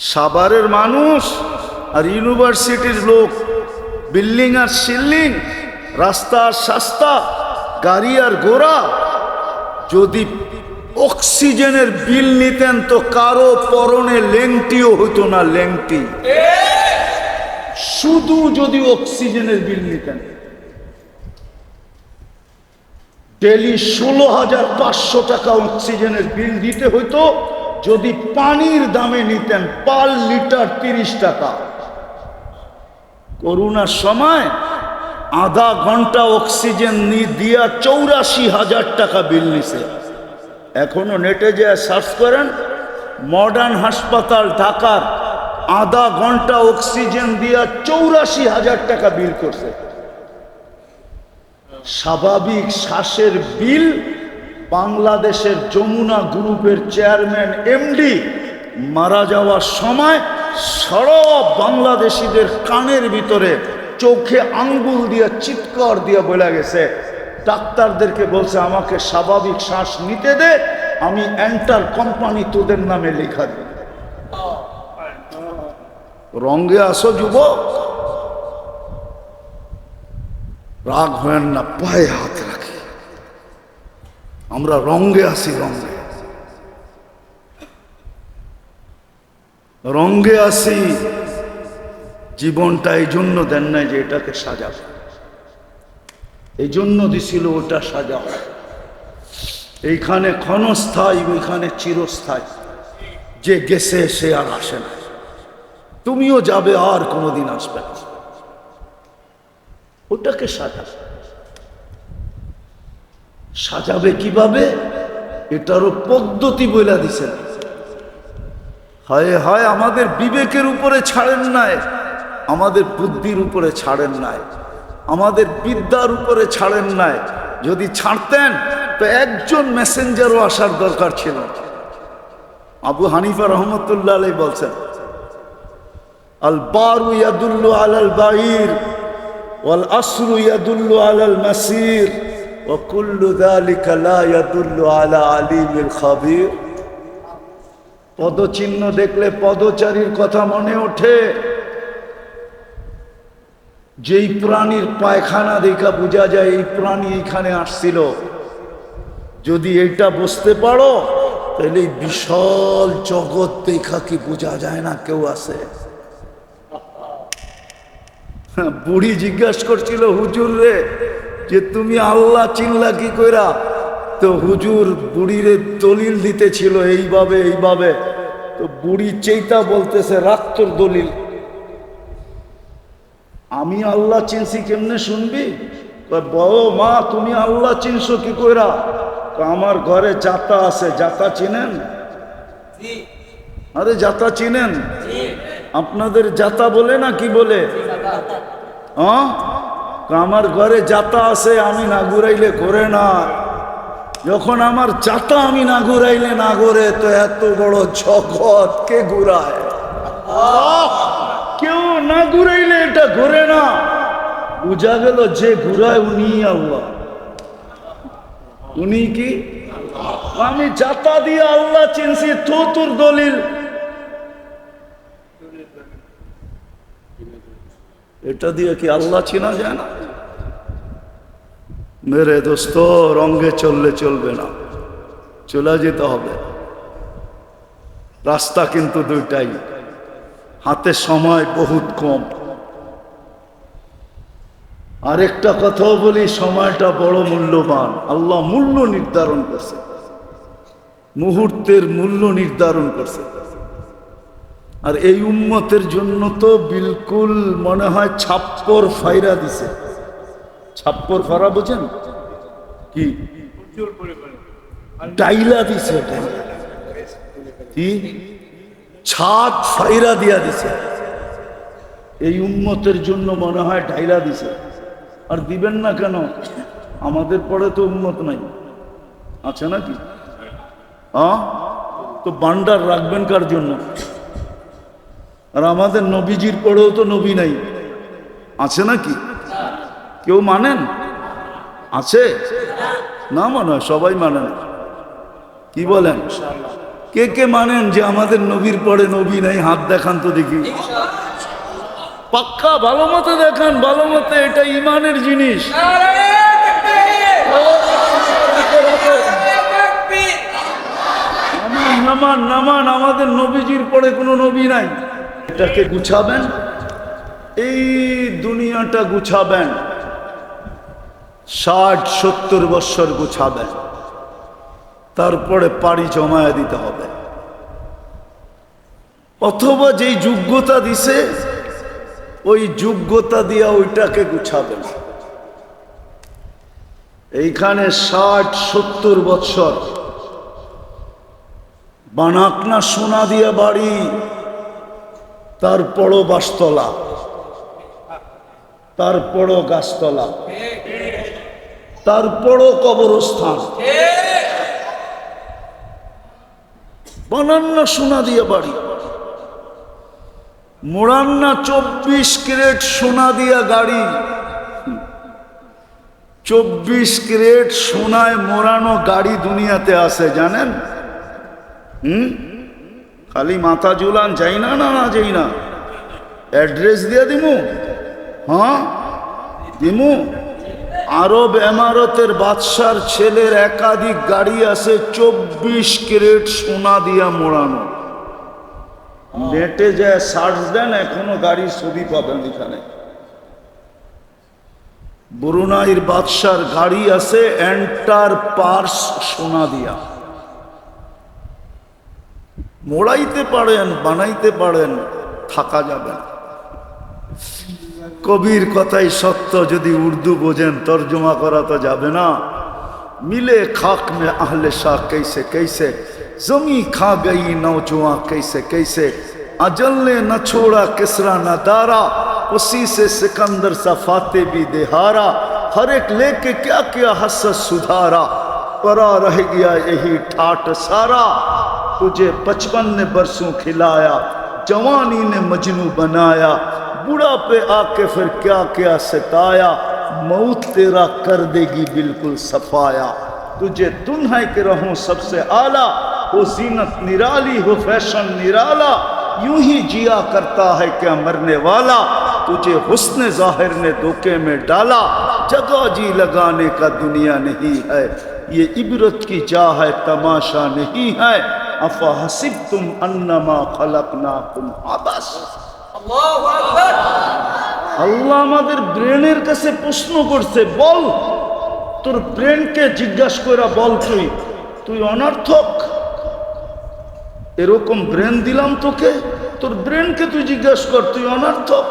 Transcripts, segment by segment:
সাভারের মানুষ আর ইউনিভার্সিটির লোক, বিল্ডিং আর সিল্ডিং রাস্তা আর সাস্তা, গাড়ি আর ঘোড়া। যদি অক্সিজেনের বিল নিতেন তো কারও পরনে লেংটিও হতো না লেংটি। শুধু যদি অক্সিজেনের বিল নিতেন। ডেলি ষোলো হাজার পাঁচশো টাকা অক্সিজেনের বিল দিতে হইতো। যদি পানির দামে নিতেন পার লিটার তিরিশ টাকা। করোনার সময় আধা ঘণ্টা অক্সিজেন দিয়া চৌরাশি হাজার টাকা বিল নিছে। এখনও নেটে যে সার্চ করেন মডার্ন হাসপাতাল ঢাকার আধা ঘণ্টা অক্সিজেন দিয়া চৌরাশি হাজার টাকা বিল করছে। স্বাভাবিক শ্বাসের বিল বাংলাদেশের যমুনা গ্রুপের চেয়ারম্যান, এমডি, মারা যাওয়ার সময় সরব বাংলাদেশিদের কানের ভিতরে চোখে আঙ্গুল দিয়ে, চিৎকার দিয়ে বলে গেছে। ডাক্তারদেরকে বলছে, আমাকে স্বাভাবিক শ্বাস নিতে দে, আমি এন্টার কোম্পানি তোদের নামে লেখা দিই রঙ্গে আসো যুবক। রাগ হয় না, পায়ে হাত আমরা রঙ্গে আসি রঙ্গে। রঙ্গে আসি জীবনটা এই জন্য দেন নাই যে এটাকে সাজাবে। এই জন্য দিছিল ওটা সাজাবে এইখানে ক্ষণস্থায়ী, ওইখানে চিরস্থায়ী। যে গেছে, সে আর আসে না। তুমিও যাবে, আর কোনোদিন আসবে না। ওটাকে সাজাবে সাজাবে কীভাবে? এটারও পদ্ধতি বইলা দিছেন। হয় হয়, আমাদের বিবেকের উপরে ছাড়েন নাই, আমাদের বুদ্ধির উপরে ছাড়েন নাই, আমাদের বিদ্যার উপরে ছাড়েন নাই। যদি ছাড়তেন, তো একজন মেসেঞ্জারও আসার দরকার ছিল আবু হানিফা রহমতুল্লাহ আলাই বলছেন, আল বারু ইয়াদুল্লু আলাল বাইর ওয়াল আসরু ইয়াদুল্লু আলাল মাসির। وكل ذلك لا يدل على عليم الخبير পদচিহ্ন দেখলে পদচারীর কথা মনে ওঠে যেই প্রাণীর পায়খানা দেখা বোঝা যায় এই প্রাণী এখানে আসছিল যদি এইটা বুঝতে পারো তাহলে এই বিশাল জগৎ দেখা কি বোঝা যায় না কেউ আছে হ্যাঁ, বুড়ি জিজ্ঞাসা করছিল হুজুর রে যে তুমি আল্লাহ চিনলা কি কইরা? তো হুজুর বুড়িরে দলিল দিতেছিল এইভাবে এইভাবে। তো বুড়ি চেইতা বলতেছে রাখ তোর দলিল। আমি আল্লাহ চিনছি কেমনে শুনবি? বউ মা তুমি আল্লাহ চিনছো কি কইরা? আমার ঘরে জাতা আছে জাতা চিনেন? আরে জাতা চিনেন? আপনাদের জাতা বলে না কি বলে? হ্যাঁ আমার ঘরে জাতা আছে, আমি না ঘুরাইলে ঘোরে না। যখন আমার চাতা আমি না ঘুরাইলে না ঘোরে, তো এত বড় জগৎ কে ঘুরায়? কেউ না ঘুরাইলে এটা ঘোরে না। বুঝা গেল যে ঘুরায় উনি আল্লাহ। উনি কি? আমি জাতা দিয়ে আল্লাহ চিনছি, তো তোর দলিল। এটা দিয়ে কি আল্লাহ চিনা যায় না? মেরে দোস্ত রঙ্গে চললে চলবে না। চলে যেতে হবে। রাস্তা কিন্তু দুইটাই। হাতে সময় বহুত কম। আরেকটা কথাও বলি, সময়টা বড় মূল্যবান। আল্লাহ মূল্য নির্ধারণ করছে। মুহূর্তের মূল্য নির্ধারণ করছে। আর এই উম্মতের জন্য তো বিলকুল মনে হয় ছাপ্পর ফাইরা দিছে। ছাপ্পর ফারা বোঝেন? কি? ডাইলা দিছে কি? ছাদ ফাইরা দিয়া দিছে। এই উম্মতের জন্য মনে হয় ডাইলা দিছে। আর দিবেন না কেন? আমাদের পরে তো উম্মত নাই। আছে নাকি? হ্যাঁ? তো বান্ডার রাখবেন কার জন্য? আর আমাদের নবীজির পরেও তো নবী নাই। আছে নাকি? কেউ মানেন? আছে? না মনে হয় সবাই মানেন। কি বলেন? কে কে মানেন যে আমাদের নবীর পরে নবী নাই? হাত দেখান তো দেখি। পাক্কা ভালো মতো দেখান, ভালো মতো, এটা ইমানের জিনিস। নামান নামান, আমাদের নবীজির পরে কোনো নবী নাই। এটাকে গুছাবেন? এই দুনিয়াটা গুছাবেন। ষাট, সত্তর বৎসর গুছাবেন তারপরে পাড়ি জমায়া দিতে হবে। অথবা যেই যোগ্যতা দিছে, ওই যোগ্যতা দিয়া ওইটাকে গুছাবেন এইখানে ষাট, সত্তর বৎসর বানাকনা সোনা দিয়া বাড়ি, তারপরও বাসতলা, তারপরও গাছতলা। তারপরও কবরস্থান। বানান্না সোনা দিয়ে বাড়ি। মোড়ান্না চব্বিশ ক্যারেট সোনা দিয়া গাড়ি। চব্বিশ ক্যারেট সোনায় মোড়ানো গাড়ি দুনিয়াতে আছে, জানেন? হুম? খালি মাথা ঝুলান, যাই না না না, যাই না। অ্যাড্রেস দিয়ে দিমু। হ্যাঁ? দিমু? আরব এমারতের বাদশার ছেলের একাধিক গাড়ি আছে চব্বিশ ক্যারেট সোনা দিয়া মোড়ানো। নেটে যে সার্চ দেন, এখনও গাড়ির ছবি পাবেন এখানে। বরুণাইর বাদশার গাড়ি আছে এন্টার পার্স সোনা দিয়া। মোড়াইতে পারেন, বানাইতে পারেন, থাকা যাবে। کبیر কথাই সত্য، যদি اردو বোঝেন ترجمہ করা তো যাবে ملے خاک میں اہل شاہ کیسے کیسے زمین کھا گئی نوجواں کیسے کیسے اجل نے نہ چھوڑا کسرا نہ دارا اسی سے سکندر سا فاتح بھی دہارا ہر ایک لے کے کیا کیا حسد سدھارا، پرا رہ گیا یہی ٹھاٹ سارا۔ تجھے بچپن نے برسوں کھلایا، جوانی نے مجنو بنایا۔ بڑا پہ آ کے پھر کیا کیا ستایا؟ موت تیرا کر دے گی بالکل صفایا۔ تجھے تنہے کہ رہوں سب سے اعلیٰ۔ ہو زینت نرالی ہو فیشن نرالا۔ یوں ہی جیا کرتا ہے کیا مرنے والا۔ تجھے حسن ظاہر نے دھوکے میں ڈالا۔ جگہ جی لگانے کا دنیا نہیں ہے۔ یہ عبرت کی جا ہے، تماشا نہیں ہے۔ افا حسب تم انما خلقناکم عبس۔ আল্লাহ আমাদের ব্রেনের কাছে প্রশ্ন করছে, বল, তোর ব্রেনকে জিজ্ঞাসা করে বল তুই। তুই অনার্থক। এরকম ব্রেন দিলাম তোকে, তোর ব্রেনকে তুই জিজ্ঞাসা কর, তুই অনার্থক।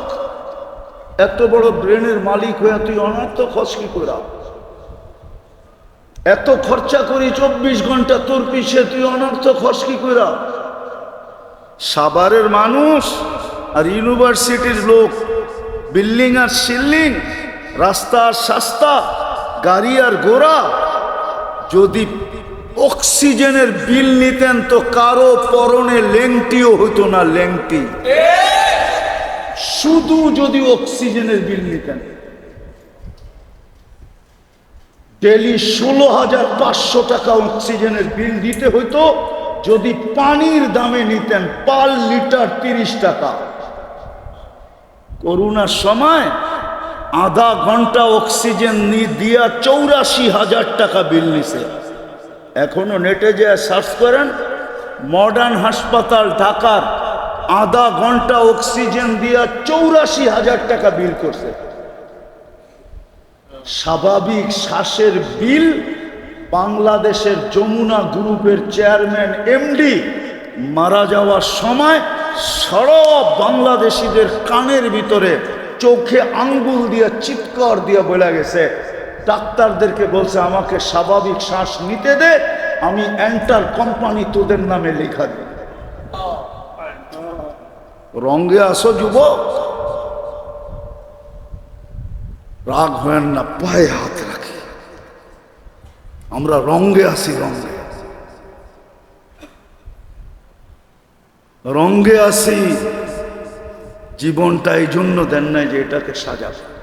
এত বড় ব্রেনের মালিক হয়ে তুই অনর্থক হস কি করে? এত খরচা করি চব্বিশ ঘণ্টা তোর পিছে, তুই অনর্থক হস কি করে? সাভারের মানুষ আর ইউনিভার্সিটির লোক, বিল্ডিং আর সিল্ডিং রাস্তা আর সাস্তা, গাড়ি আর গোড়া যদি অক্সিজেনের বিল নিতেন তো কারও পরনে লেংটিও হইতো না লেংটি। শুধু যদি অক্সিজেনের বিল নিতেন। ডেলি ষোলো হাজার পাঁচশো টাকা অক্সিজেনের বিল দিতে হইতো, যদি পানির দামে নিতেন পার লিটার তিরিশ টাকা। করোনার সময় আধা ঘণ্টা অক্সিজেন নি- দিয়া চৌরাশি হাজার টাকা বিল নিছে। এখনও নেটে যে সার্চ করেন, মডার্ন হাসপাতাল ঢাকার আধা ঘণ্টা অক্সিজেন দিয়া চৌরাশি হাজার টাকা বিল করছে। স্বাভাবিক শ্বাসের বিল বাংলাদেশের যমুনা গ্রুপের চেয়ারম্যান, এমডি, মারা যাওয়ার সময় সারা বাংলাদেশিদের কানের ভিতরে চোখে আঙ্গুল দিয়ে, চিৎকার দিয়ে বলে গেছে। ডাক্তারদেরকে বলছে, আমাকে স্বাভাবিক শ্বাস নিতে দে, আমি এন্টার কোম্পানি তোদের নামে লেখা দিই রঙ্গে আসো যুবক। রাগ হয় না, পায়ে হাত রাখি। আমরা রঙ্গে আসি রঙ্গে রঙ্গে আসি, জীবনটা এই জন্য দেন নাই যে এটাকে সাজাবে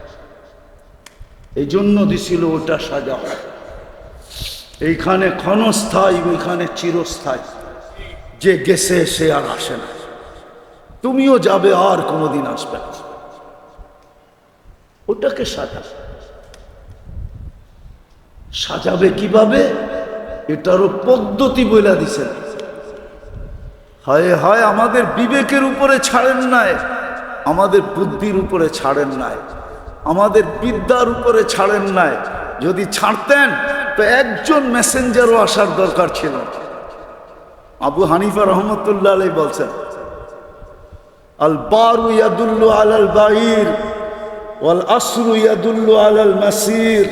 এই জন্য দিছিল ওটা সাজা। এইখানে ক্ষণস্থায়ী, ওইখানে চিরস্থায়ী। যে গেছে, সে আর আসে না। তুমিও যাবে, আর কোনোদিন আসবে না। ওটাকে সাজা। সাজাবে কীভাবে? এটারও পদ্ধতি বইলা দিছেন। হয় হয়, আমাদের বিবেকের উপরে ছাড়েন নাই। আমাদের বুদ্ধির উপরে ছাড়েন নাই। আমাদের বিদ্যার উপরে ছাড়েন নাই। যদি ছাড়তেন, তো একজন মেসেঞ্জারও আসার দরকার ছিল আবু হানিফা রহমতুল্লাহ আলাই বলছেন আল বারু ইয়াদুল্লু আল বাহির ওয়াল আসরু ইয়াদুল্লু আল মাসির,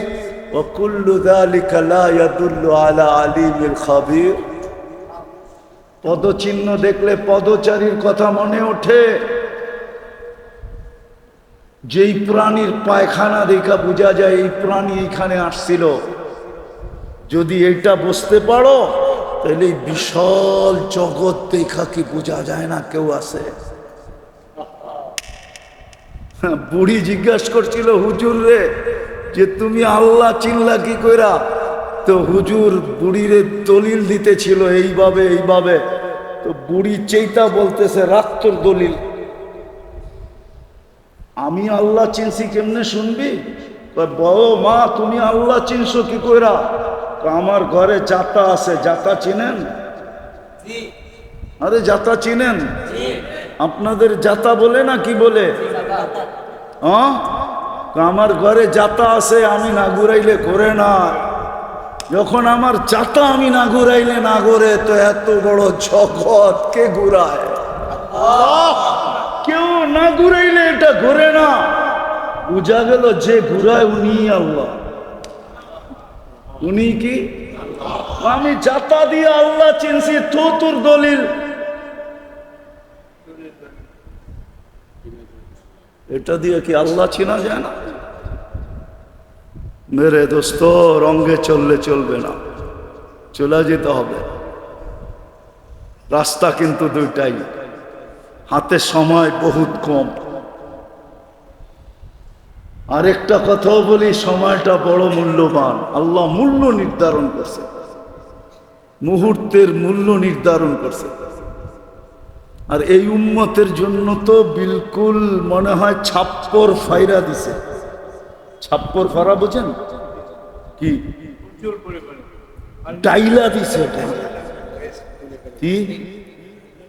ওয়া কুল্লু দালিকা লা ইয়াদুল্লু আলা আলিমিল খাবির। পদচিহ্ন দেখলে পদচারীর কথা মনে ওঠে। যেই প্রাণীর পায়খানা দেখা বোঝা যায়, এই প্রাণী এখানে আসছিল। যদি এটা বুঝতে পারো, তাহলে এই বিশাল জগৎ দেখা কি বোঝা যায় না কেউ আছে? বুড়ি জিজ্ঞাসা করছিল, হুজুর রে, যে তুমি আল্লাহ চিনলা কি কইরা? তো হুজুর বুড়িরে দলিল দিতেছিল এইভাবে এইভাবে। তো বুড়ি চেইতা বলতেছে রাত্তর দলিল। আমি আল্লাহ চিনছি কেমনে শুনবি? বড় মা তুমি আল্লাহ চিনছো কি কইরা? আমার ঘরে জাতা আছে জাতা চিনেন? আরে জাতা চিনেন? আপনাদের জাতা বলে না কি বলে? আমার ঘরে জাতা আছে আমি না ঘুরাইলে করে না। যখন আমার চাতা আমি না ঘুরাইলে না ঘুরে তো এত বড় জগৎ কে ঘুরায়? কেউ না ঘুরাইলে এটা ঘুরে না। বুঝা গেল যে ঘুরায় উনি আল্লাহ। উনি কি? আমি জাতা দিয়ে আল্লাহ চিনছি তো তোর দলিল। এটা দিয়ে কি আল্লাহ চিনা যায় না? মেরে দোস্ত রঙ্গে চললে চলবে না। চলে যেতে হবে। রাস্তা কিন্তু দুইটাই। হাতে সময় বহুত কম। আরেকটা কথাও বলি, সময়টা বড় মূল্যবান। আল্লাহ মূল্য নির্ধারণ করছে। মুহূর্তের মূল্য নির্ধারণ করছে। আর এই উম্মতের জন্য তো বিলকুল মনে হয় ছাপ্পর ফাইরা দিছে। ছাপ্পর ফারা বোঝেন? কি? ডাইলা দিছে। কি?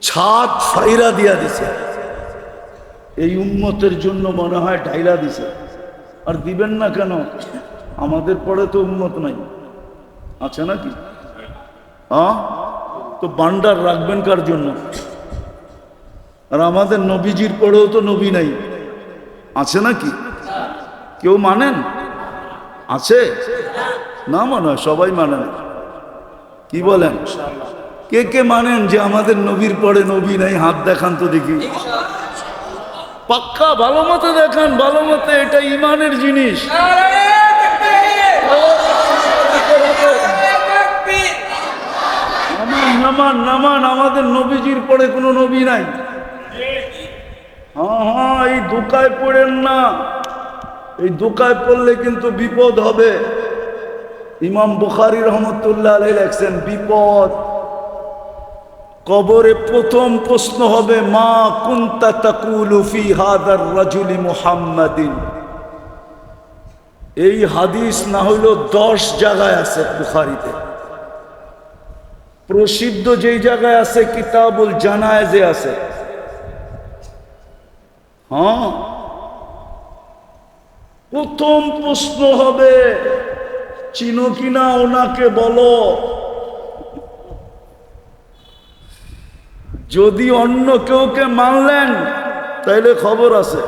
ছাদ ফাইরা দিয়া দিছে। এই উম্মতের জন্য মনে হয় ডাইলা দিছে। আর দিবেন না কেন? আমাদের পরে তো উম্মত নাই। আছে নাকি? হ্যাঁ? তো বান্ডার রাখবেন কার জন্য? আর আমাদের নবীজির পরেও তো নবী নাই। আছে নাকি? কেউ মানেন? আছে? না মনে হয় সবাই মানে না কি বলেন? কে কে মানেন যে আমাদের নবীর পরে নবী নাই, হাত দেখান তো দেখি। পাক্কা ভালো মতো দেখান, ভালো মতো, এটা ইমানের জিনিস। নামান নামান আমাদের নবীজির পরে কোনো নবী নাই। হ্যাঁ হ্যাঁ এই দোকায় পড়েন না। এই দোকায় পড়লে কিন্তু বিপদ হবে। ইমাম বুখারি রহমতুল্লাহ আলাই লেখছেন, বিপদ। কবরে প্রথম প্রশ্ন হবে, মা কুন্তা তাকুলু ফি হাদার রাজুলি এই হাদিস না হইল দশ জায়গায় আছে বুখারিতে। প্রসিদ্ধ যেই জায়গায় আছে, কিতাবুল জানায় যে আছে। হ্যাঁ? প্রথম প্রশ্ন হবে, চিনো কিনা ওনাকে বলো। যদি অন্য কেউকে মানলেন, তাইলে খবর আছে।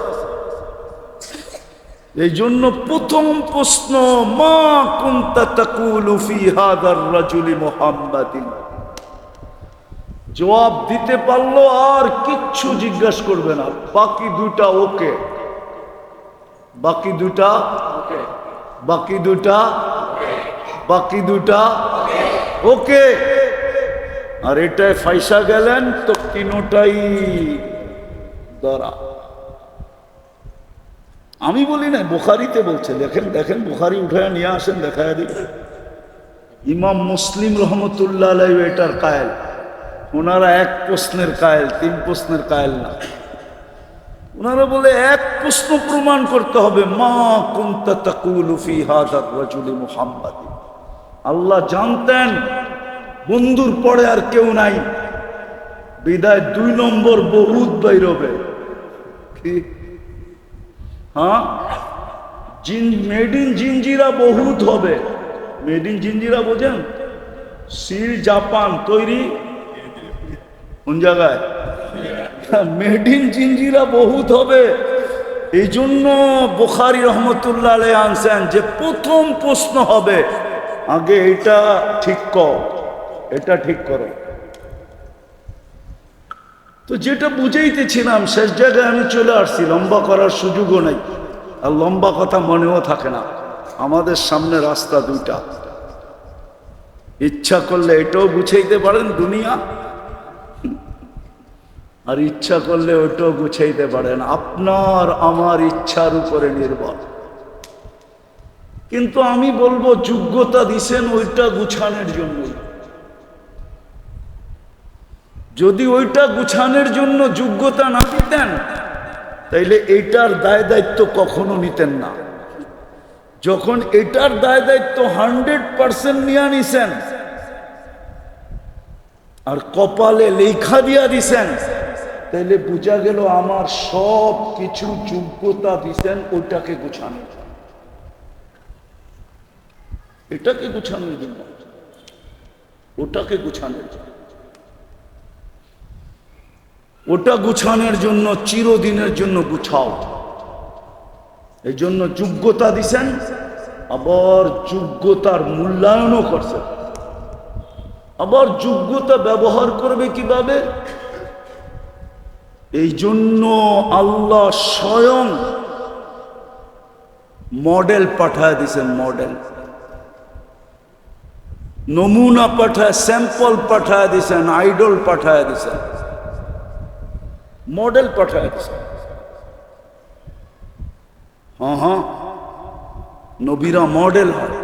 এই জন্য প্রথম প্রশ্ন, মা কুন্তা তাকুলু ফি হাদার রাজুলি মুহাম্মাদিন। জবাব দিতে পারল আর কিচ্ছু জিজ্ঞাসা করবে না, বাকি দুটা ওকে। বাকি দুটা? বাকি দুটা? বাকি দুটা? ওকে আর এটায় ফাইসা গেলেন তো তিনোটাই ধরা আমি বলি না বুখারিতে বলছে। দেখেন দেখেন বুখারি উঠায় নিয়ে আসেন দেখায় দিই ইমাম মুসলিম রহমতুল্লাহ এটার কায়েল। ওনারা এক প্রশ্নের কায়েল তিন প্রশ্নের কায়েল না। ওনারা বলে, এক প্রশ্ন প্রমাণ করতে হবে, মা কুন্তা তাকুলু ফি রাজুলি মুহাম্মাদি। আল্লাহ জানতেন, বন্ধুর পরে আর কেউ নাই। বিদায় দুই নম্বর বহুত বাইরবে হ্যাঁ? মেড ইন জিঞ্জিরা বহুত হবে। মেড ইন জিঞ্জিরা বোঝেন? সিল জাপান তৈরি? কোন জায়গায়? মেড ইন জিঞ্জিরা বহুত হবে। এই জন্য বোখারি রহমতুল্লাহ আনছেন যে প্রথম প্রশ্ন হবে, আগে এটা ঠিক কর, এটা ঠিক করো। তো যেটা বুঝাইতেছিলাম, শেষ জায়গায় আমি চলে আসছি, লম্বা করার সুযোগও নেই। আর লম্বা কথা মনেও থাকে না, আমাদের সামনে রাস্তা দুইটা। ইচ্ছা করলে এটাও বুঝাইতে পারেন দুনিয়া। আর ইচ্ছা করলে ওটাও গুছাইতে পারেন। আপনার আমার ইচ্ছার উপরে নির্ভর। কিন্তু আমি বলব, যোগ্যতা দিছেন ওইটা গুছানোর জন্য যদি ওইটা গুছানোর জন্য যোগ্যতা না দিতেন, তাইলে এইটার দায় দায়িত্ব কখনো নিতেন না। যখন এটার দায় দায়িত্ব হান্ড্রেড পার্সেন্ট নিয়ে নিছেন, আর কপালে লেখা দিয়া দিছেন তাইলে বোঝা গেল আমার সব কিছু যোগ্যতা দিছেন ওটাকে গুছানো এটাকে গুছানোর জন্য। ওটাকে গুছানোর জন্য। ওটা গুছানোর জন্য, চিরদিনের জন্য গুছাও। এই জন্য যোগ্যতা দিছেন, আবার যোগ্যতার মূল্যায়নও করছেন। আবার যোগ্যতা ব্যবহার করবে কীভাবে? এই জন্য আল্লাহ স্বয়ং মডেল পাঠায় দিছেন মডেল। নমুনা পাঠায়, স্যাম্পল পাঠায় দিছেন আইডল পাঠায় দিছেন মডেল পাঠায় দিছেন হ্যাঁ হ্যাঁ। নবীরা মডেল হয়।